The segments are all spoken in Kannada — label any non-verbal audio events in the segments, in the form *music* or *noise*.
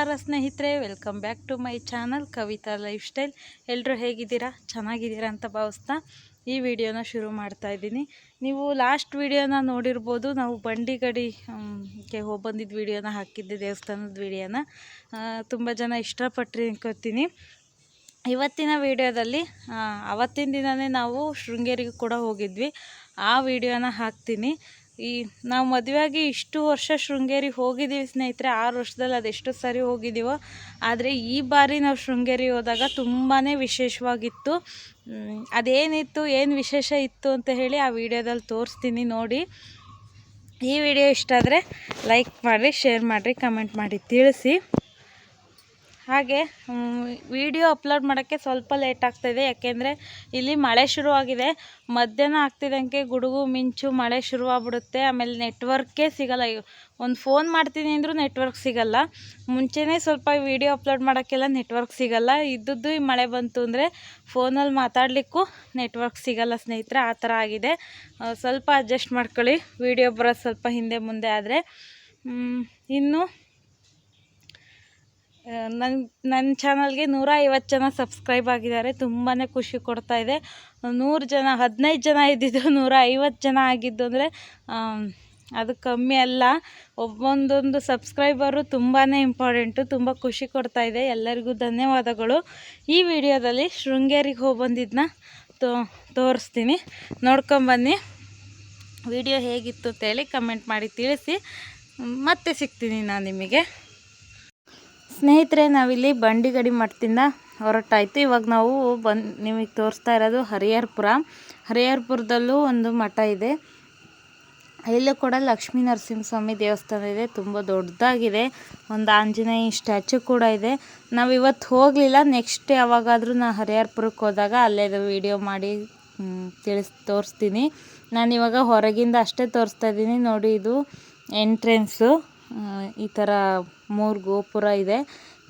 ನಮಸ್ಕಾರ ಸ್ನೇಹಿತರೆ welcome back to my channel Kavitha lifestyle ಎಲ್ಲರೂ ಹೇಗಿದ್ದೀರಾ? ಚೆನ್ನಾಗಿದ್ದೀರಾ ಅಂತ ಭಾವಿಸ್ತಾ ಈ ವಿಡಿಯೋನ ಶುರು ಮಾಡ್ತಾ ಇದ್ದೀನಿ. ನೀವು ಲಾಸ್ಟ್ ವಿಡಿಯೋನ ನೋಡಿರ್ಬೋದು ನಾವು ಬಂಡಿಗಡಿ ಮ್, ಗೆ ಹೋಗಿ ಬಂದಿದ್ದ ವಿಡಿಯೋನ ಹಾಕಿದ್ದೆ ದೇವಸ್ಥಾನದ ವಿಡಿಯೋನ ತುಂಬ ಜನ ಇಷ್ಟಪಟ್ಟರೆ ಅನ್ಕೋತೀನಿ. ಇವತ್ತಿನ ವಿಡಿಯೋದಲ್ಲಿ ಅವತ್ತಿನ ದಿನವೇ ನಾವು ಶೃಂಗೇರಿಗೆ ಕೂಡ ಹೋಗಿದ್ವಿ. ಆ ವಿಡಿಯೋನ ಹಾಕ್ತೀನಿ. ಈ ನಾವು ಮದುವೆಯಾಗಿ ಇಷ್ಟು ವರ್ಷ ಶೃಂಗೇರಿಗೆ ಹೋಗಿದ್ದೀವಿ ಸ್ನೇಹಿತರೆ, ಆರು ವರ್ಷದಲ್ಲಿ ಅದೆಷ್ಟು ಸರಿ ಹೋಗಿದ್ದೀವೋ. ಆದರೆ ಈ ಬಾರಿ ನಾವು ಶೃಂಗೇರಿ ಹೋದಾಗ ತುಂಬಾ ವಿಶೇಷವಾಗಿತ್ತು. ಅದೇನಿತ್ತು, ಏನು ವಿಶೇಷ ಇತ್ತು ಅಂತ ಹೇಳಿ ಆ ವಿಡಿಯೋದಲ್ಲಿ ತೋರಿಸ್ತೀನಿ ನೋಡಿ. ಈ ವಿಡಿಯೋ ಇಷ್ಟ ಆದರೆ ಲೈಕ್ ಮಾಡಿರಿ ಶೇರ್ ಮಾಡಿರಿ, ಕಮೆಂಟ್ ಮಾಡಿ, ತಿಳಿಸಿ. ಹಾಗೆ ವಿಡಿಯೋ ಅಪ್ಲೋಡ್ ಮಾಡೋಕ್ಕೆ ಸ್ವಲ್ಪ ಲೇಟ್ ಆಗ್ತಾಯಿದೆ ಯಾಕೆಂದರೆ ಇಲ್ಲಿ ಮಳೆ ಶುರುವಾಗಿದೆ. ಮಧ್ಯಾಹ್ನ ಆಗ್ತಿದ್ದಂಗೆ ಗುಡುಗು, ಮಿಂಚು, ಮಳೆ ಶುರುವಾಗ್ಬಿಡುತ್ತೆ. ಆಮೇಲೆ ನೆಟ್ವರ್ಕೇ ಸಿಗಲ್ಲ. ಒಂದು ಫೋನ್ ಮಾಡ್ತೀನಿ ಅಂದರೂ ನೆಟ್ವರ್ಕ್ ಸಿಗಲ್ಲ. ಮುಂಚೆನೇ ಸ್ವಲ್ಪ ವಿಡಿಯೋ ಅಪ್ಲೋಡ್ ಮಾಡೋಕ್ಕೆಲ್ಲ ನೆಟ್ವರ್ಕ್ ಸಿಗಲ್ಲ. ಇದ್ದದ್ದು ಈ ಮಳೆ ಬಂತು ಅಂದರೆ ಫೋನಲ್ಲಿ ಮಾತಾಡಲಿಕ್ಕೂ ನೆಟ್ವರ್ಕ್ ಸಿಗಲ್ಲ ಸ್ನೇಹಿತರೆ. ಆ ಥರ ಆಗಿದೆ. ಸ್ವಲ್ಪ ಅಡ್ಜಸ್ಟ್ ಮಾಡ್ಕೊಳ್ಳಿ. ವಿಡಿಯೋ ಬರೋದು ಸ್ವಲ್ಪ ಹಿಂದೆ ಮುಂದೆ ಆದರೆ ಇನ್ನು ನನ್ನ ನನ್ನ ಚಾನಲ್ಗೆ ನೂರ ಐವತ್ತು ಜನ ಸಬ್ಸ್ಕ್ರೈಬ್ ಆಗಿದ್ದಾರೆ. ತುಂಬಾ ಖುಷಿ ಕೊಡ್ತಾ ಇದೆ. ನೂರು ಜನ, ಹದಿನೈದು ಜನ ಇದ್ದಿದ್ದು *laughs* ನೂರ ಐವತ್ತು ಜನ ಆಗಿದ್ದು ಅಂದರೆ ಅದು ಕಮ್ಮಿ ಅಲ್ಲ. ಒಬ್ಬೊಂದೊಂದು ಸಬ್ಸ್ಕ್ರೈಬರು ತುಂಬಾ ಇಂಪಾರ್ಟೆಂಟು, ತುಂಬ ಖುಷಿ ಕೊಡ್ತಾ ಇದೆ. ಎಲ್ಲರಿಗೂ ಧನ್ಯವಾದಗಳು. ಈ ವಿಡಿಯೋದಲ್ಲಿ ಶೃಂಗೇರಿಗೆ ಹೋಗಿ ಬಂದಿದ್ದನ್ನ ತೋ, ತೋರಿಸ್ತೀನಿ. ನೋಡ್ಕೊಂಬನ್ನಿ ವಿಡಿಯೋ ಹೇಗಿತ್ತು ಅಂತೇಳಿ ಕಮೆಂಟ್ ಮಾಡಿ ತಿಳಿಸಿ. ಮತ್ತೆ ಸಿಗ್ತೀನಿ ನಾನು ನಿಮಗೆ. ಸ್ನೇಹಿತರೆ, ನಾವಿಲ್ಲಿ ಬಂಡಿಗಡಿ ಮಠದಿಂದ ಹೊರಟಾಯಿತು. ಇವಾಗ ನಾವು ಬಂದು, ನಿಮಗೆ ತೋರಿಸ್ತಾ ಇರೋದು ಹರಿಹರ್ಪುರ. ಹರಿಹರ್ಪುರದಲ್ಲೂ ಒಂದು ಮಠ ಇದೆ. ಇಲ್ಲೂ ಕೂಡ ಲಕ್ಷ್ಮೀ ನರಸಿಂಹಸ್ವಾಮಿ ದೇವಸ್ಥಾನ ಇದೆ. ತುಂಬ ದೊಡ್ಡದಾಗಿದೆ. ಒಂದು ಆಂಜನೇಯ ಸ್ಟ್ಯಾಚು ಕೂಡ ಇದೆ. ನಾವು ಇವತ್ತು ಹೋಗಲಿಲ್ಲ. ನೆಕ್ಸ್ಟ್ ಯಾವಾಗಾದರೂ ನಾನು ಹರಿಹರ್ಪುರಕ್ಕೆ ಹೋದಾಗ ಅಲ್ಲೇ ವಿಡಿಯೋ ಮಾಡಿ ತಿಳಿಸ್, ತೋರಿಸ್ತೀನಿ. ನಾನು ಇವಾಗ ಹೊರಗಿಂದ ಅಷ್ಟೇ ತೋರಿಸ್ತಾ ಇದ್ದೀನಿ. ನೋಡಿ ಇದು ಎಂಟ್ರೆನ್ಸು. ಈ ಥರ ಮೂರು ಗೋಪುರ ಇದೆ.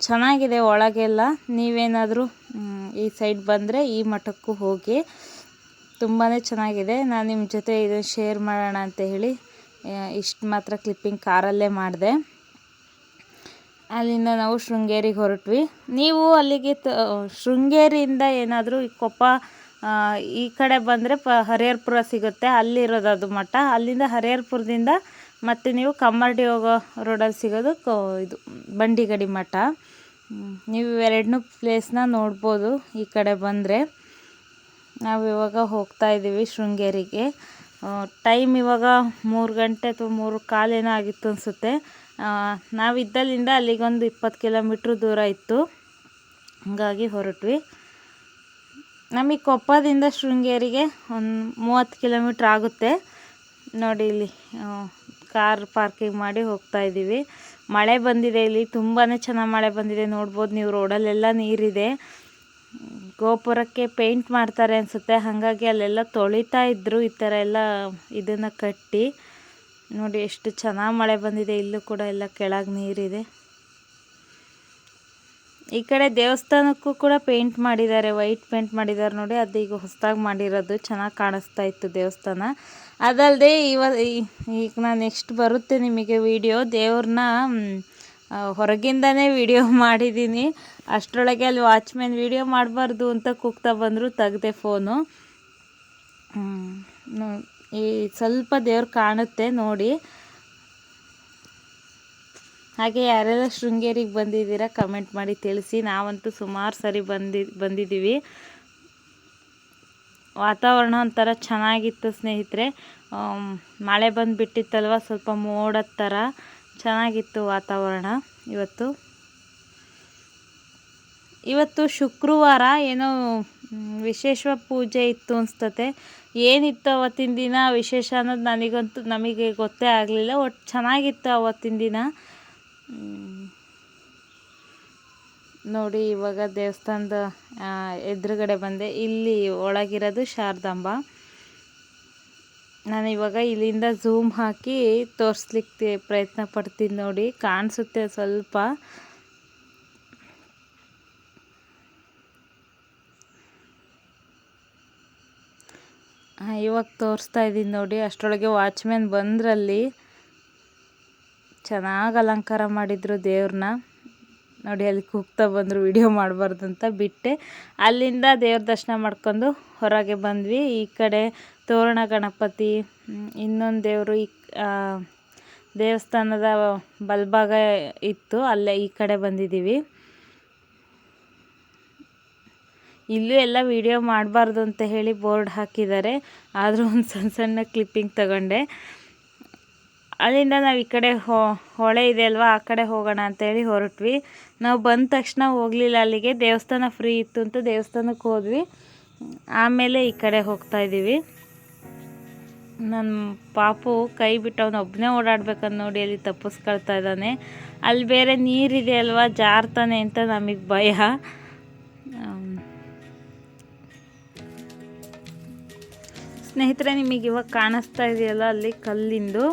ಚೆನ್ನಾಗಿದೆ ಒಳಗೆಲ್ಲ. ನೀವೇನಾದರೂ ಈ ಸೈಡ್ ಬಂದರೆ ಈ ಮಠಕ್ಕೂ ಹೋಗಿ ತುಂಬಾ ಚೆನ್ನಾಗಿದೆ. ನಾನು ನಿಮ್ಮ ಜೊತೆ ಇದನ್ನು ಶೇರ್ ಮಾಡೋಣ ಅಂತ ಹೇಳಿ ಇಷ್ಟು ಮಾತ್ರ ಕ್ಲಿಪ್ಪಿಂಗ್ ಕಾರಲ್ಲೇ ಮಾಡಿದೆ. ಅಲ್ಲಿಂದ ನಾವು ಶೃಂಗೇರಿಗೆ ಹೊರಟ್ವಿ. ನೀವು ಅಲ್ಲಿಗೆ ತ, ಶೃಂಗೇರಿಯಿಂದ ಏನಾದರೂ ಈ ಕೊಪ್ಪ ಈ ಕಡೆ ಬಂದರೆ ಪ, ಹರಿಹರ್ಪುರ ಸಿಗುತ್ತೆ. ಅಲ್ಲಿರೋದು ಅದು ಮಠ. ಅಲ್ಲಿಂದ ಹರಿಹರ್ಪುರದಿಂದ ಮತ್ತೆ ನೀವು ಕಮ್ಮರ್ಡಿ ಹೋಗೋ ರೋಡಲ್ಲಿ ಸಿಗೋದು ಕೋ ಇದು ಬಂಡಿಗಡಿ ಮಠ. ನೀವು ಎರಡನ್ನೂ ಪ್ಲೇಸ್ನ ನೋಡ್ಬೋದು ಈ ಕಡೆ ಬಂದರೆ. ನಾವು ಇವಾಗ ಹೋಗ್ತಾ ಇದ್ದೀವಿ ಶೃಂಗೇರಿಗೆ. ಟೈಮ್ ಇವಾಗ ಮೂರು ಗಂಟೆ ಅಥವಾ ಮೂರು ಕಾಲೇನೋ ಆಗಿತ್ತು ಅನಿಸುತ್ತೆ. ನಾವಿದ್ದಲ್ಲಿಂದ ಅಲ್ಲಿಗೊಂದು ಇಪ್ಪತ್ತು ಕಿಲೋಮೀಟ್ರ್ ದೂರ ಇತ್ತು. ಹಾಗಾಗಿ ಹೊರಟ್ವಿ. ನಮಗೆ ಕೊಪ್ಪದಿಂದ ಶೃಂಗೇರಿಗೆ ಒಂದು ಮೂವತ್ತು ಕಿಲೋಮೀಟ್ರ್ ಆಗುತ್ತೆ. ನೋಡಿ ಇಲ್ಲಿ ಕಾರ್ ಪಾರ್ಕಿಂಗ್ ಮಾಡಿ ಹೋಗ್ತಾ ಇದ್ದೀವಿ. ಮಳೆ ಬಂದಿದೆ ಇಲ್ಲಿ ತುಂಬಾ ಚೆನ್ನಾಗಿ ಮಳೆ ಬಂದಿದೆ. ನೋಡ್ಬೋದು ನೀವು ರೋಡಲ್ಲೆಲ್ಲ ನೀರಿದೆ. ಗೋಪುರಕ್ಕೆ ಪೇಂಟ್ ಮಾಡ್ತಾರೆ ಅನಿಸುತ್ತೆ. ಹಾಗಾಗಿ ಅಲ್ಲೆಲ್ಲ ತೊಳಿತಾ ಇದ್ರು ಈ ಥರ ಎಲ್ಲ ಇದನ್ನು ಕಟ್ಟಿ. ನೋಡಿ, ಎಷ್ಟು ಚೆನ್ನಾಗಿ ಮಳೆ ಬಂದಿದೆ. ಇಲ್ಲೂ ಕೂಡ ಎಲ್ಲ ಕೆಳಗೆ ನೀರಿದೆ. ಈ ಕಡೆ ದೇವಸ್ಥಾನಕ್ಕೂ ಕೂಡ ಪೇಂಟ್ ಮಾಡಿದ್ದಾರೆ ವೈಟ್ ಪೇಂಟ್ ಮಾಡಿದ್ದಾರೆ ನೋಡಿ, ಅದು ಈಗ ಹೊಸದಾಗಿ ಮಾಡಿರೋದು, ಚೆನ್ನಾಗಿ ಕಾಣಿಸ್ತಾ ಇತ್ತು ದೇವಸ್ಥಾನ. ಅದಲ್ಲದೆ ಇವ ಈಗ ನಾನು ನೆಕ್ಸ್ಟ್ ಬರುತ್ತೆ ನಿಮಗೆ ವಿಡಿಯೋ ದೇವ್ರನ್ನ ಹೊರಗಿಂದನೇ ವಿಡಿಯೋ *laughs* ಮಾಡಿದ್ದೀನಿ ಅಷ್ಟರೊಳಗೆ ಅಲ್ಲಿ ವಾಚ್ಮ್ಯಾನ್ ವಿಡಿಯೋ ಮಾಡಬಾರ್ದು ಅಂತ ಕೂಗ್ತಾ ಬಂದರು, ತೆಗ್ದೆ ಫೋನು ಈ ಸ್ವಲ್ಪ ದೇವ್ರು ಕಾಣುತ್ತೆ ನೋಡಿ. ಹಾಗೆ ಯಾರೆಲ್ಲ ಶೃಂಗೇರಿಗೆ ಬಂದಿದ್ದೀರಾ ಕಮೆಂಟ್ ಮಾಡಿ ತಿಳಿಸಿ. ನಾವಂತೂ ಸುಮಾರು ಸರಿ ಬಂದಿ, ಬಂದಿದ್ದೀವಿ. ವಾತಾವರಣ ಒಂಥರ ಚೆನ್ನಾಗಿತ್ತು ಸ್ನೇಹಿತರೆ. ಮಳೆ ಮಳೆ ಬಂದುಬಿಟ್ಟಿತ್ತಲ್ವ, ಸ್ವಲ್ಪ ಮೋಡದ ಥರ ಚೆನ್ನಾಗಿತ್ತು ವಾತಾವರಣ ಇವತ್ತು. ಇವತ್ತು ಶುಕ್ರವಾರ ಏನೋ ವಿಶೇಷ ಪೂಜೆ ಇತ್ತು ಅನಿಸ್ತತೆ. ಏನಿತ್ತು ಅವತ್ತಿನ ದಿನ ವಿಶೇಷ ಅನ್ನೋದು ನನಗಂತೂ, ನಮಗೆ ಗೊತ್ತೇ ಆಗಲಿಲ್ಲ ಒಟ್ಟು ಚೆನ್ನಾಗಿತ್ತು ಅವತ್ತಿನ ದಿನ. ನೋಡಿ, ಇವಾಗ ದೇವಸ್ಥಾನದ ಎದುರುಗಡೆ ಬಂದೆ. ಇಲ್ಲಿ ಒಳಗಿರೋದು ಶಾರದಾಂಬ. ನಾನು ಇವಾಗ ಇಲ್ಲಿಂದ ಝೂಮ್ ಹಾಕಿ ತೋರಿಸ್ಲಿಕ್ಕೆ ಪ್ರಯತ್ನ ಪಡ್ತೀನಿ ನೋಡಿ. ಕಾಣಿಸುತ್ತೆ ಸ್ವಲ್ಪ. ಇವಾಗ ತೋರಿಸ್ತಾ ಇದ್ದೀನಿ ನೋಡಿ. ಅಷ್ಟರೊಳಗೆ ವಾಚ್ಮ್ಯಾನ್ ಬಂದ್ರಲ್ಲಿ ಚೆನ್ನಾಗಿ ಅಲಂಕಾರ ಮಾಡಿದ್ರು ದೇವ್ರನ್ನ ನೋಡಿ, ಅಲ್ಲಿ ಕೂಗ್ತಾ ಬಂದರು, ವಿಡಿಯೋ ಮಾಡಬಾರ್ದು ಅಂತ ಬಿಟ್ಟೆ. ಅಲ್ಲಿಂದ ದೇವ್ರ ದರ್ಶನ ಮಾಡ್ಕೊಂಡು ಹೊರಗೆ ಬಂದ್ವಿ. ಈ ಕಡೆ ತೋರಣ ಗಣಪತಿ ಇನ್ನೊಂದು ದೇವರು ಈ ದೇವಸ್ಥಾನದ ಬಲ್ಭಾಗ ಇತ್ತು. ಅಲ್ಲೇ ಈ ಕಡೆ ಬಂದಿದ್ದೀವಿ. ಇಲ್ಲೂ ಎಲ್ಲ ವಿಡಿಯೋ ಮಾಡಬಾರ್ದು ಅಂತ ಹೇಳಿ ಬೋರ್ಡ್ ಹಾಕಿದ್ದಾರೆ. ಆದರೂ ಒಂದು ಸಣ್ಣ ಸಣ್ಣ ಕ್ಲಿಪ್ಪಿಂಗ್ ತಗೊಂಡೆ. ಅಲ್ಲಿಂದ ನಾವು ಈ ಕಡೆ ಹೊಳೆ ಇದೆ ಅಲ್ವಾ, ಆ ಕಡೆ ಹೋಗೋಣ ಅಂತೇಳಿ ಹೊರಟ್ವಿ. ನಾವು ಬಂದ ತಕ್ಷಣ ಹೋಗಲಿಲ್ಲ ಅಲ್ಲಿಗೆ. ದೇವಸ್ಥಾನ ಫ್ರೀ ಇತ್ತು ಅಂತ ದೇವಸ್ಥಾನಕ್ಕೆ ಹೋದ್ವಿ. ಆಮೇಲೆ ಈ ಕಡೆ ಹೋಗ್ತಾ ಇದ್ದೀವಿ ನನ್ನ ಪಾಪು ಕೈ ಬಿಟ್ಟು ಅವನು ಒಬ್ಬನೇ ಓಡಾಡ್ಬೇಕಂತ ನೋಡಿ ಅಲ್ಲಿ ತಪ್ಪಿಸ್ಕೊಳ್ತಾ ಇದ್ದಾನೆ. ಅಲ್ಲಿ ಬೇರೆ ನೀರಿದೆ ಅಲ್ವಾ, ಜಾರ್ತಾನೆ ಅಂತ ನಮಗೆ ಭಯ. ಸ್ನೇಹಿತರೆ, ನಿಮಗೆ ಇವಾಗ ಕಾಣಿಸ್ತಾ ಇದೆಯಲ್ಲ ಅಲ್ಲಿ ಕಲ್ಲಿಂದು.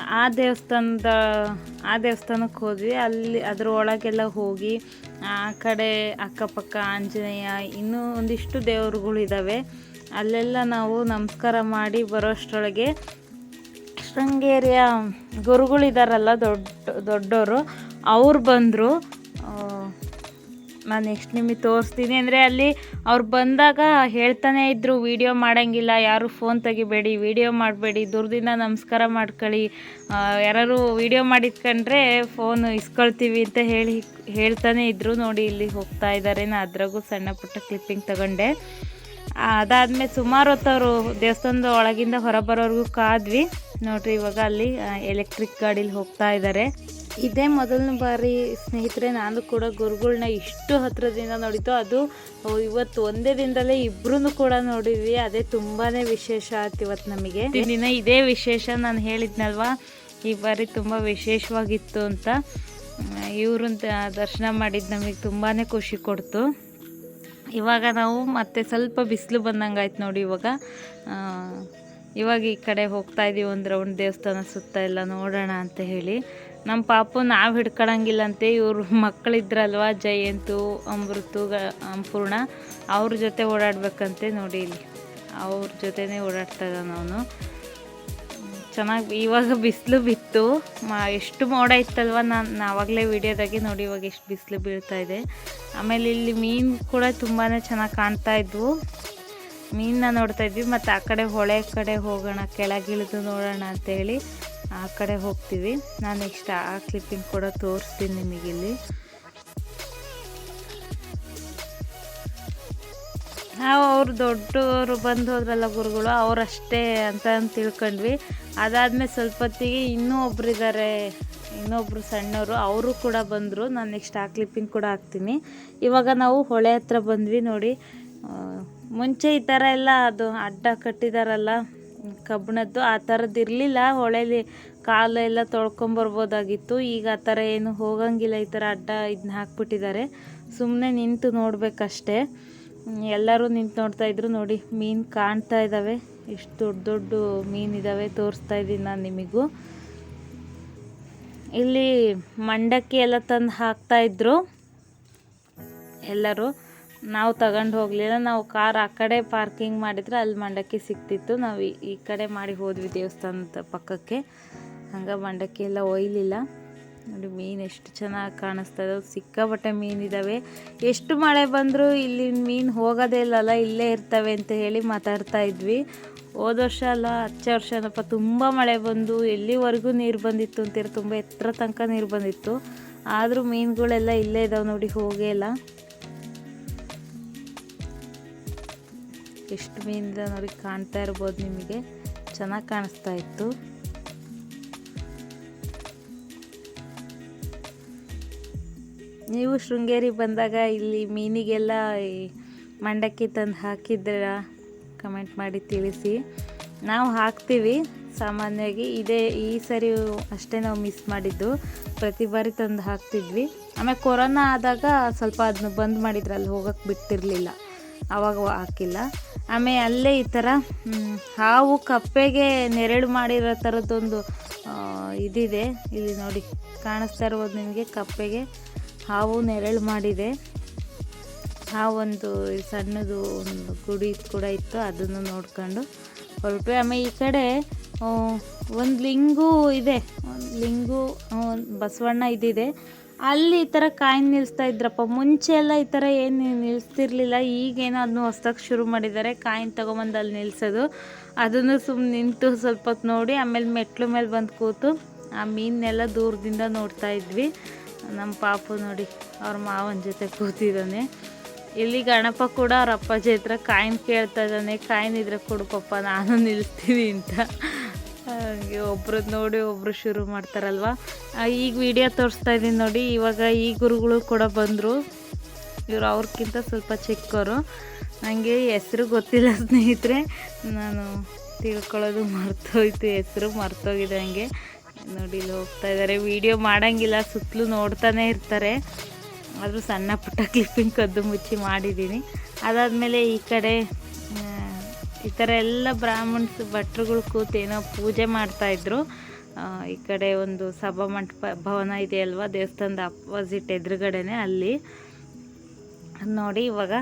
ಆ- ದೇವಸ್ಥಾನದ, ಆ ದೇವಸ್ಥಾನಕ್ಕೆ ಹೋದ್ವಿ. ಅಲ್ಲಿ ಅದ್ರ ಒಳಗೆಲ್ಲ ಹೋಗಿ, ಆ ಕಡೆ ಅಕ್ಕಪಕ್ಕ ಆಂಜನೇಯ ಇನ್ನೂ ಒಂದಿಷ್ಟು ದೇವರುಗಳು ಇದ್ದಾವೆ ಅಲ್ಲೆಲ್ಲ ನಾವು ನಮಸ್ಕಾರ ಮಾಡಿ ಬರೋಷ್ಟರೊಳಗೆ ಶೃಂಗೇರಿಯ ಗುರುಗಳಿದಾರಲ್ಲ ದೊಡ್ಡ ದೊಡ್ಡವರು ಅವ್ರು ಬಂದರು. ನಾನು ನೆಕ್ಸ್ಟ್ ನಿಮಗೆ ತೋರಿಸ್ತೀನಿ ಅಂದರೆ ಅಲ್ಲಿ ಅವ್ರು ಬಂದಾಗ ಹೇಳ್ತಾನೆ ಇದ್ದರು ವೀಡಿಯೋ ಮಾಡೋಂಗಿಲ್ಲ, ಯಾರು ಫೋನ್ ತೆಗಿಬೇಡಿ, ವೀಡಿಯೋ ಮಾಡಬೇಡಿ, ದೂರದಿಂದ ನಮಸ್ಕಾರ ಮಾಡ್ಕೊಳ್ಳಿ. ಯಾರು ವೀಡಿಯೋ ಮಾಡಿದ್ಕೊಂಡ್ರೆ ಫೋನ್ ಇಸ್ಕೊಳ್ತೀವಿ ಅಂತ ಹೇಳಿ ಹೇಳ್ತಾನೆ ಇದ್ದರು ನೋಡಿ ಇಲ್ಲಿ ಹೋಗ್ತಾ ಇದ್ದಾರೆ ನಾನು ಅದ್ರಾಗೂ ಸಣ್ಣ ಪುಟ್ಟ ಕ್ಲಿಪ್ಪಿಂಗ್ ತಗೊಂಡೆ. ಅದಾದಮೇಲೆ ಸುಮಾರು ಹೊತ್ತು ದೇವಸ್ಥಾನದ ಒಳಗಿಂದ ಹೊರಬರೋರ್ಗೂ ಕಾದ್ವಿ. ನೋಡ್ರಿ ಇವಾಗ ಅಲ್ಲಿ ಎಲೆಕ್ಟ್ರಿಕ್ ಗಾಡೀಲಿ ಹೋಗ್ತಾ ಇದ್ದಾರೆ ಇದೇ ಮೊದಲನೇ ಬಾರಿ ಸ್ನೇಹಿತರೆ, ನಾನು ಕೂಡ ಗುರುಗಳನ್ನ ಇಷ್ಟು ಹತ್ರದಿಂದ ನೋಡಿತು ಅದು ಇವತ್ತು ಒಂದೇ ದಿನದಲ್ಲೇ ಇಬ್ರು ಕೂಡ ನೋಡಿದ್ವಿ. ಅದೇ ತುಂಬಾ ವಿಶೇಷ ಆಯ್ತು ಇವತ್ತು ನಮಗೆ. ದಿನ ಇದೇ ವಿಶೇಷ ನಾನು ಹೇಳಿದ್ನಲ್ವಾ? ಈ ಬಾರಿ ತುಂಬ ವಿಶೇಷವಾಗಿತ್ತು ಅಂತ. ಇವ್ರನ್ನ ದರ್ಶನ ಮಾಡಿದ್ದು ನಮಗೆ ತುಂಬಾ ಖುಷಿ ಕೊಡ್ತು. ಇವಾಗ ನಾವು ಮತ್ತೆ ಸ್ವಲ್ಪ ಬಿಸಿಲು ಬಂದಂಗೆ ಆಯ್ತು ನೋಡಿ ಇವಾಗ. ಇವಾಗ ಈ ಕಡೆ ಹೋಗ್ತಾ ಇದ್ದೀವಿ ಒಂದು ರೌಂಡ್ ದೇವಸ್ಥಾನ ಸುತ್ತ ಎಲ್ಲ ನೋಡೋಣ ಅಂತ ಹೇಳಿ. ನಮ್ಮ ಪಾಪು ನಾವು ಹಿಡ್ಕೊಳಂಗಿಲ್ಲಂತೆ, ಇವರು ಮಕ್ಕಳಿದ್ರಲ್ವ ಜಯಂತು, ಅಮೃತು ಅಂಪೂರ್ಣ, ಅವ್ರ ಜೊತೆ ಓಡಾಡಬೇಕಂತೆ ನೋಡಿ ಇಲ್ಲಿ. ಅವ್ರ ಜೊತೆನೇ ಓಡಾಡ್ತಾ ಇದ್ದಾನೆ ಅವನು. ಚೆನ್ನಾಗಿ ಇವಾಗ ಬಿಸಿಲು ಬಿತ್ತು. ಮಾ, ಎಷ್ಟು ಮೋಡ ಇತ್ತಲ್ವ ನಾನು ಆವಾಗಲೇ ವಿಡಿಯೋದಾಗೆ ನೋಡಿ ಇವಾಗ ಎಷ್ಟು ಬಿಸಿಲು ಬೀಳ್ತಾ ಇದೆ ಆಮೇಲೆ ಇಲ್ಲಿ ಮೀನು ಕೂಡ ತುಂಬಾ ಚೆನ್ನಾಗಿ ಕಾಣ್ತಾ ಇದ್ವು. ಮೀನನ್ನ ನೋಡ್ತಾ ಇದ್ವಿ, ಮತ್ತು ಆ ಕಡೆ ಹೊಳೆ ಕಡೆ ಹೋಗೋಣ, ಕೆಳಗಿಳಿದು ನೋಡೋಣ ಅಂತ ಹೇಳಿ. ಆ ಕಡೆ ಹೋಗ್ತೀವಿ. ನಾನು ನೆಕ್ಸ್ಟ್ ಆ ಕ್ಲಿಪ್ಪಿಂಗ್ ಕೂಡ ತೋರಿಸ್ತೀನಿ ನಿಮಗಿಲ್ಲಿ ನಾವು ಅವರು ದೊಡ್ಡವರು ಬಂದು ಹೋದ್ರಲ್ಲ ಗುರುಗಳು, ಅವರಷ್ಟೇ ಅಂತ ತಿಳ್ಕೊಂಡ್ವಿ. ಅದಾದಮೇಲೆ ಸ್ವಲ್ಪ ಹೊತ್ತಿಗೆ ಇನ್ನೂ ಒಬ್ಬರಿದ್ದಾರೆ ಇನ್ನೊಬ್ರು ಸಣ್ಣವರು, ಅವರು ಕೂಡ ಬಂದರು. ನಾನು ನೆಕ್ಸ್ಟ್ ಆ ಕ್ಲಿಪ್ಪಿಂಗ್ ಕೂಡ ಹಾಕ್ತೀನಿ. ಇವಾಗ ನಾವು ಹೊಳೆ ಹತ್ರ ಬಂದ್ವಿ ನೋಡಿ. ಮುಂಚೆ ಈ ಥರ ಎಲ್ಲ ಅದು ಅಡ್ಡ ಕಟ್ಟಿದಾರಲ್ಲ ಕಬ್ಬಿಣದ್ದು ಆ ಥರದ್ದು ಇರಲಿಲ್ಲ. ಹೊಳೆಲಿ ಕಾಲು ಎಲ್ಲ ತೊಳ್ಕೊಂಬರ್ಬೋದಾಗಿತ್ತು ಈಗ ಆ ಥರ ಏನು ಹೋಗಂಗಿಲ್ಲ. ಈ ಥರ ಅಡ್ಡ ಇದನ್ನ ಹಾಕ್ಬಿಟ್ಟಿದ್ದಾರೆ. ಸುಮ್ಮನೆ ನಿಂತು ನೋಡಬೇಕಷ್ಟೇ. ಎಲ್ಲರೂ ನಿಂತು ನೋಡ್ತಾ ಇದ್ರು. ನೋಡಿ, ಮೀನು ಕಾಣ್ತಾ ಇದ್ದಾವೆ ಎಷ್ಟು ದೊಡ್ಡ ದೊಡ್ಡ ಮೀನು ಇದ್ದಾವೆ ತೋರಿಸ್ತಾ ಇದ್ದೀನಿ ನಾನು ನಿಮಗೂ. ಇಲ್ಲಿ ಮಂಡಕ್ಕಿ ಎಲ್ಲ ತಂದು ಹಾಕ್ತಾಯಿದ್ರು ಎಲ್ಲರೂ. ನಾವು ತಗೊಂಡು ಹೋಗಲಿಲ್ಲ. ನಾವು ಕಾರ್ ಆ ಕಡೆ ಪಾರ್ಕಿಂಗ್ ಮಾಡಿದ್ರೆ ಅಲ್ಲಿ ಮಂಡಕ್ಕಿ ಸಿಕ್ತಿತ್ತು ನಾವು ಈ- ಕಡೆ ಮಾಡಿ ಹೋದ್ವಿ ದೇವಸ್ಥಾನದ ಪಕ್ಕಕ್ಕೆ. ಹಂಗೆ ಮಂಡಕ್ಕಿ ಎಲ್ಲ ಒಯ್ಲಿಲ್ಲ. ನೋಡಿ ಮೀನು ಎಷ್ಟು ಚೆನ್ನಾಗಿ ಕಾಣಿಸ್ತಾ ಇದಾವೆ ಸಿಕ್ಕಾಪಟ್ಟೆ ಮೀನಿದ್ದಾವೆ ಎಷ್ಟು ಮಳೆ ಬಂದರೂ ಇಲ್ಲಿ ಮೀನು ಹೋಗೋದೇ ಇಲ್ಲಲ್ಲ, ಇಲ್ಲೇ ಇರ್ತವೆ ಅಂತ ಹೇಳಿ ಮಾತಾಡ್ತಾ ಇದ್ವಿ. ಹೋದ ವರ್ಷ ಅಲ್ಲ, ಹಚ್ಚ ವರ್ಷನಪ್ಪ, ತುಂಬ ಮಳೆ ಬಂದು ಎಲ್ಲಿವರೆಗೂ ನೀರು ಬಂದಿತ್ತು ಅಂತೀರ? ತುಂಬ ಎತ್ತರ ತನಕ ನೀರು ಬಂದಿತ್ತು. ಆದರೂ ಮೀನುಗಳೆಲ್ಲ ಇಲ್ಲೇ ಇದಾವೆ ನೋಡಿ, ಹೋಗೇ ಇಲ್ಲ. ಎಷ್ಟು ಮೀನಿಂದ ನೋಡಿ ಕಾಣ್ತಾ ಇರ್ಬೋದು ನಿಮಗೆ. ಚೆನ್ನಾಗಿ ಕಾಣಿಸ್ತಾ ಇತ್ತು. ನೀವು ಶೃಂಗೇರಿ ಬಂದಾಗ ಇಲ್ಲಿ ಮೀನಿಗೆಲ್ಲ ಮಂಡಕ್ಕಿ ತಂದು ಹಾಕಿದ್ರ ಕಮೆಂಟ್ ಮಾಡಿ ತಿಳಿಸಿ. ನಾವು ಹಾಕ್ತೀವಿ. ಸಾಮಾನ್ಯವಾಗಿ ಇದೇ ಈ ಸರಿ ಅಷ್ಟೇ ನಾವು ಮಿಸ್ ಮಾಡಿದ್ದು. ಪ್ರತಿ ಬಾರಿ ತಂದು ಹಾಕ್ತಿದ್ವಿ. ಆಮೇಲೆ ಕೊರೋನಾ ಆದಾಗ ಸ್ವಲ್ಪ ಅದನ್ನ ಬಂದ್ ಮಾಡಿದ್ರಲ್ಲಿ ಹೋಗಕ್ಕೆ ಬಿಟ್ಟಿರಲಿಲ್ಲ. ಆವಾಗ ಹಾಕಿಲ್ಲ. ಆಮೇಲೆ ಅಲ್ಲೇ ಈ ಥರ ಹಾವು ಕಪ್ಪೆಗೆ ನೆರಳು ಮಾಡಿರೋ ಥರದ್ದೊಂದು ಇದಿದೆ. ಇಲ್ಲಿ ನೋಡಿ, ಕಾಣಿಸ್ತಾ ಇರ್ಬೋದು ನಿಮಗೆ, ಕಪ್ಪೆಗೆ ಹಾವು ನೆರಳು ಮಾಡಿದೆ. ಹಾವೊಂದು ಸಣ್ಣದು ಒಂದು ಗುಡಿ ಕೂಡ ಇತ್ತು, ಅದನ್ನು ನೋಡ್ಕೊಂಡು ಹೊರಟು. ಆಮೇಲೆ ಈ ಕಡೆ ಒಂದು ಲಿಂಗು ಇದೆ. ಒಂದ್ ಲಿಂಗು ಬಸವಣ್ಣ ಇದಿದೆ ಅಲ್ಲಿ ಈ ಥರ ಕಾಯಿನ್ ನಿಲ್ಲಿಸ್ತಾ ಇದ್ರಪ್ಪ. ಮುಂಚೆ ಎಲ್ಲ ಈ ಥರ ಏನು ನಿಲ್ಲಿಸ್ತಿರ್ಲಿಲ್ಲ ಈಗೇನು ಅದನ್ನು ಹೊಸ್ದಾಗಿ ಶುರು ಮಾಡಿದ್ದಾರೆ ಕಾಯಿನ್ ತೊಗೊಂಬಂದು ಅಲ್ಲಿ ನಿಲ್ಲಿಸೋದು ಅದನ್ನು ಸುಮ್ಮನೆ ನಿಂತು ಸ್ವಲ್ಪ ಹೊತ್ತು ನೋಡಿ, ಆಮೇಲೆ ಮೆಟ್ಲು ಮೇಲೆ ಬಂದು ಕೂತು ಆ ಮೀನೆಲ್ಲ ದೂರದಿಂದ ನೋಡ್ತಾ ಇದ್ವಿ. ನಮ್ಮ ಪಾಪು ನೋಡಿ, ಅವ್ರ ಮಾವನ ಜೊತೆ ಕೂತಿದ್ದಾನೆ ಇಲ್ಲಿ ಗಣಪ ಕೂಡ ಅವ್ರ ಅಪ್ಪಾಜಿ ಹತ್ರ ಕಾಯಿನ್ ಕೇಳ್ತಾ ಇದ್ದಾನೆ ಕಾಯಿನ್ ಇದ್ರೆ ಕೊಡು ಪಪ್ಪ ನಾನು ನಿಲ್ತೀನಿ ಅಂತ. ಹಾಗೆ ಒಬ್ರು ನೋಡಿ ಒಬ್ರು ಶುರು ಮಾಡ್ತಾರಲ್ವ? ಈಗ ವಿಡಿಯೋ ತೋರಿಸ್ತಾ ಇದ್ದೀನಿ ನೋಡಿ. ಇವಾಗ ಈ ಗುರುಗಳು ಕೂಡ ಬಂದರು. ಇವರು ಅವ್ರಿಗಿಂತ ಸ್ವಲ್ಪ ಚಿಕ್ಕವರು. ನನಗೆ ಹೆಸರು ಗೊತ್ತಿಲ್ಲ ಸ್ನೇಹಿತರೆ. ನಾನು ತಿಳ್ಕೊಳ್ಳೋದು ಮರ್ತೋಯ್ತು. ಹೆಸರು ಮರ್ತೋಗಿದೆ ಹಂಗೆ. ನೋಡಿ, ಇಲ್ಲಿ ಹೋಗ್ತಾ ಇದ್ದಾರೆ ವಿಡಿಯೋ ಮಾಡೋಂಗಿಲ್ಲ. ಸುತ್ತಲೂ ನೋಡ್ತಾನೆ ಇರ್ತಾರೆ. ಆದರೂ ಸಣ್ಣ ಪುಟ್ಟ ಕ್ಲಿಪ್ಪಿಂಗ್ ಕದ್ದು ಮುಚ್ಚಿ ಮಾಡಿದ್ದೀನಿ ಅದಾದಮೇಲೆ ಈ ಕಡೆ ಈ ಥರ ಎಲ್ಲ ಬ್ರಾಹ್ಮಣ್ಸ್ ಭಟ್ರುಗಳು ಕೂತು ಏನೋ ಪೂಜೆ ಮಾಡ್ತಾಯಿದ್ರು ಈ ಕಡೆ ಒಂದು ಸಭಾ ಮಂಟಪ, ಭವನ ಇದೆ ಅಲ್ವಾ? ದೇವಸ್ಥಾನದ ಅಪೋಸಿಟ್ ಎದುರುಗಡೆನೆ ಅಲ್ಲಿ. ನೋಡಿ ಇವಾಗ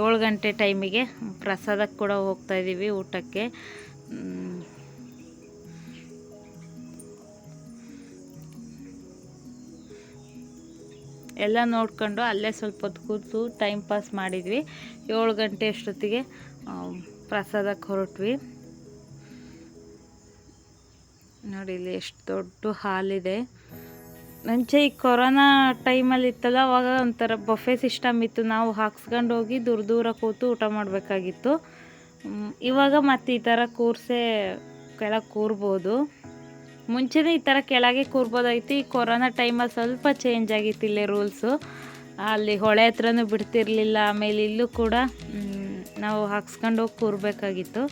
ಏಳು ಗಂಟೆ ಟೈಮಿಗೆ ಪ್ರಸಾದಕ್ಕೆ ಕೂಡ ಹೋಗ್ತಾ ಇದ್ದೀವಿ ಊಟಕ್ಕೆ. ಎಲ್ಲ ನೋಡ್ಕೊಂಡು ಅಲ್ಲೇ ಸ್ವಲ್ಪ ಹೊತ್ತು ಕೂತು ಟೈಮ್ ಪಾಸ್ ಮಾಡಿದ್ವಿ. ಏಳು ಗಂಟೆ ಅಷ್ಟೊತ್ತಿಗೆ ಪ್ರಸಾದಕ್ಕೆ ಹೊರಟ್ವಿ ನೋಡಿ, ಇಲ್ಲಿ ಎಷ್ಟು ದೊಡ್ಡ ಹಾಲಿದೆ. ಮುಂಚೆ ಈ ಕೊರೋನಾ ಟೈಮಲ್ಲಿ ಇತ್ತಲ್ಲ, ಅವಾಗ ಒಂಥರ ಬಫೆ ಸಿಸ್ಟಮ್ ಇತ್ತು. ನಾವು ಹಾಕ್ಸ್ಕೊಂಡು ಹೋಗಿ ದೂರ ದೂರ ಕೂತು ಊಟ ಮಾಡಬೇಕಾಗಿತ್ತು. ಇವಾಗ ಮತ್ತೆ ಈ ಥರ ಕೂರ್ಸೆ ಕೆಳಗೆ ಕೂರ್ಬೋದು. ಮುಂಚೆನೇ ಈ ಥರ ಕೆಳಗೆ ಕೂರ್ಬೋದಾಗಿತ್ತು ಈ ಕೊರೋನಾ ಟೈಮಲ್ಲಿ ಸ್ವಲ್ಪ ಚೇಂಜ್ ಆಗಿತ್ತು ಇಲ್ಲೇ ರೂಲ್ಸು ಅಲ್ಲಿ ಹೊಳೆ ಹತ್ರನೂ ಬಿಡ್ತಿರ್ಲಿಲ್ಲ, ಆಮೇಲೆ ಇಲ್ಲೂ ಕೂಡ ನಾವು ಹಾಕ್ಸ್ಕೊಂಡು ಹೋಗಿ ಕೂರಬೇಕಾಗಿತ್ತು.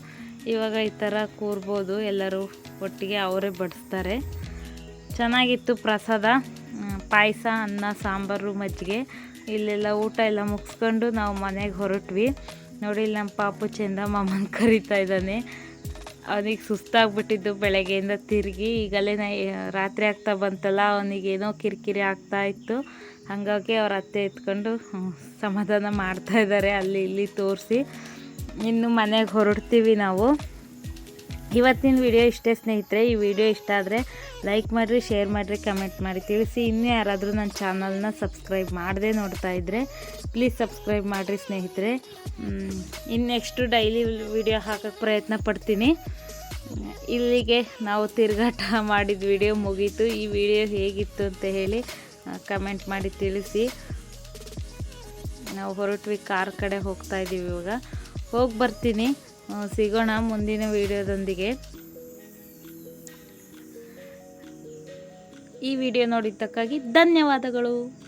ಇವಾಗ ಈ ಥರ ಕೂರ್ಬೋದು. ಎಲ್ಲರೂ ಒಟ್ಟಿಗೆ ಅವರೇ ಬಡಿಸ್ತಾರೆ. ಚೆನ್ನಾಗಿತ್ತು ಪ್ರಸಾದ. ಪಾಯಸ, ಅನ್ನ, ಸಾಂಬಾರು ಮಜ್ಜಿಗೆ. ಇಲ್ಲೆಲ್ಲ ಊಟ ಎಲ್ಲ ಮುಗಿಸ್ಕೊಂಡು ನಾವು ಮನೆಗೆ ಹೊರಟ್ವಿ. ನೋಡಿ ನಮ್ಮ ಪಾಪು ಚಂದ ಮಾಮನ ಕರಿತಾ ಇದ್ದಾನೆ. ಅವನಿಗೆ ಸುಸ್ತಾಗ್ಬಿಟ್ಟಿದ್ದು ಬೆಳಗ್ಗೆಯಿಂದ ತಿರುಗಿ ಈಗಲೇ ನಾ, ರಾತ್ರಿ ಆಗ್ತಾ ಬಂತಲ್ಲ, ಅವನಿಗೇನೋ ಕಿರಿಕಿರಿ ಆಗ್ತಾ ಇತ್ತು. ಹಾಗಾಗಿ ಅವ್ರ ಅತ್ತೆ ಎತ್ಕೊಂಡು ಸಮಾಧಾನ ಮಾಡ್ತಾ ಇದ್ದಾರೆ, ಅಲ್ಲಿ ಇಲ್ಲಿ ತೋರಿಸಿ. ಇನ್ನು ಮನೆಗೆ ಹೊರಡ್ತೀವಿ ನಾವು. ಇವತ್ತಿನ ವಿಡಿಯೋ ಇಷ್ಟೇ ಸ್ನೇಹಿತರೆ. ಈ ವಿಡಿಯೋ ಇಷ್ಟ ಆದರೆ ಲೈಕ್ ಮಾಡಿರಿ ಶೇರ್ ಮಾಡಿರಿ ಕಮೆಂಟ್ ಮಾಡಿ ತಿಳಿಸಿ ಇನ್ನೂ ಯಾರಾದರೂ ನನ್ನ ಚಾನಲ್ನ ಸಬ್ಸ್ಕ್ರೈಬ್ ಮಾಡದೆ ನೋಡ್ತಾ ಇದ್ದರೆ ಪ್ಲೀಸ್ ಸಬ್ಸ್ಕ್ರೈಬ್ ಮಾಡಿರಿ ಸ್ನೇಹಿತರೆ. ಇನ್ನು ನೆಕ್ಸ್ಟು ಡೈಲಿ ವಿಡಿಯೋ ಹಾಕೋಕ್ಕೆ ಪ್ರಯತ್ನ ಪಡ್ತೀನಿ. ಇಲ್ಲಿಗೆ ನಾವು ತಿರುಗಾಟ ಮಾಡಿದ ವಿಡಿಯೋ ಮುಗೀತು. ಈ ವಿಡಿಯೋ ಹೇಗಿತ್ತು ಅಂತ ಹೇಳಿ ಕಮೆಂಟ್ ಮಾಡಿ ತಿಳಿಸಿ. ನಾವು ಹೊರಟ್ವಿ, ಕಾರ್ ಕಡೆ ಹೋಗ್ತಾ ಇದ್ದೀವಿ ಇವಾಗ. ಹೋಗಿ ಬರ್ತೀನಿ. ಸಿಗೋಣ ಮುಂದಿನ ವಿಡಿಯೋದೊಂದಿಗೆ. ಈ ವಿಡಿಯೋ ನೋಡಿದ್ದಕ್ಕಾಗಿ ಧನ್ಯವಾದಗಳು.